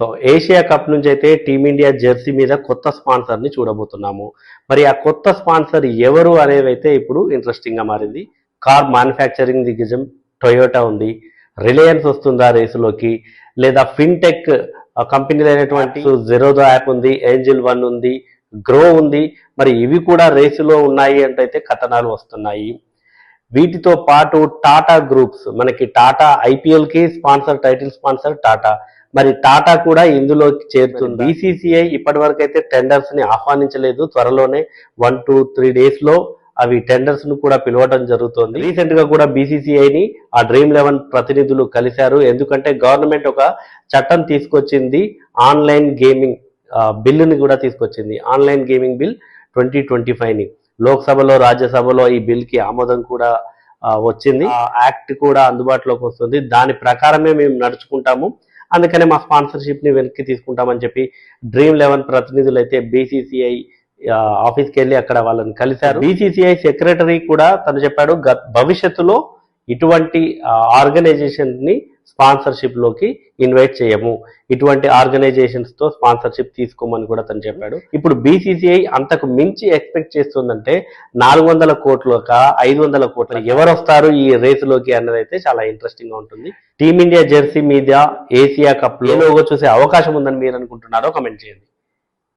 So Asia cup నుంచి అయితే team India jersey మీద కొత్త స్పాన్సర్ని చూడబోతున్నాము. మరి ఆ కొత్త స్పాన్సర్ ఎవరు అనేది అయితే ఇప్పుడు ఇంట్రెస్టింగ్గా మారింది. కార్ మ్యానుఫ్యాక్చరింగ్ దిగ్గజం టొయోటా ఉంది. రిలయన్స్ వస్తుందా రేసులోకి? లేదా ఫిన్టెక్ కంపెనీలు అయినటువంటి జెరోదో యాప్ ఉంది ఏంజిల్ వన్ ఉంది గ్రో ఉంది. మరి ఇవి కూడా రేసులో ఉన్నాయి అంటైతే కథనాలు వస్తున్నాయి. వీటితో పాటు టాటా గ్రూప్స్. మనకి టాటా ఐపీఎల్కి స్పాన్సర్ టైటిల్ స్పాన్సర్ టాటా. మరి టాటా కూడా ఇందులో చేరుతుంది. బీసీసీఐ ఇప్పటి వరకు అయితే టెండర్స్ని ఆహ్వానించలేదు. త్వరలోనే వన్ టూ త్రీ డేస్లో అవి టెండర్స్ను కూడా పిలవడం జరుగుతోంది. రీసెంట్గా కూడా బీసీసీఐ ని ఆ డ్రీమ్ లెవెన్ ప్రతినిధులు కలిశారు. ఎందుకంటే గవర్నమెంట్ ఒక చట్టం తీసుకొచ్చింది. ఆన్లైన్ గేమింగ్ బిల్లుని కూడా తీసుకొచ్చింది. Online gaming bill twenty twenty ఫైవ్ని. లోక్సభలో రాజ్యసభలో ఈ బిల్కి ఆమోదం కూడా వచ్చింది. యాక్ట్ కూడా అందుబాటులోకి వస్తుంది. దాని ప్రకారమే మేము నడుచుకుంటాము. అందుకనే మా స్పాన్సర్షిప్ని వెనక్కి తీసుకుంటామని చెప్పి డ్రీమ్ లెవెన్ ప్రతినిధులు అయితే బీసీసీఐ ఆఫీస్కి వెళ్ళి అక్కడ వాళ్ళని కలిశారు. బీసీసీఐ సెక్రటరీ కూడా తను చెప్పాడు భవిష్యత్తులో ఇటువంటి ఆర్గనైజేషన్ ని స్పాన్సర్షిప్లోకి ఇన్వైట్ చేయము. ఇటువంటి ఆర్గనైజేషన్స్తో స్పాన్సర్షిప్ తీసుకోమని కూడా తను చెప్పాడు. ఇప్పుడు బీసీసీఐ అంతకు మించి ఎక్స్పెక్ట్ చేస్తుందంటే నాలుగు వందల కోట్లక ఐదు వందల కోట్ల ఎవరు వస్తారు ఈ రేసులోకి అన్నది అయితే చాలా ఇంట్రెస్టింగ్గా ఉంటుంది. టీమిండియా జెర్సీ మీద ఏసియా కప్ లోగో చూసే అవకాశం ఉందని మీరు అనుకుంటున్నారో కమెంట్ చేయండి.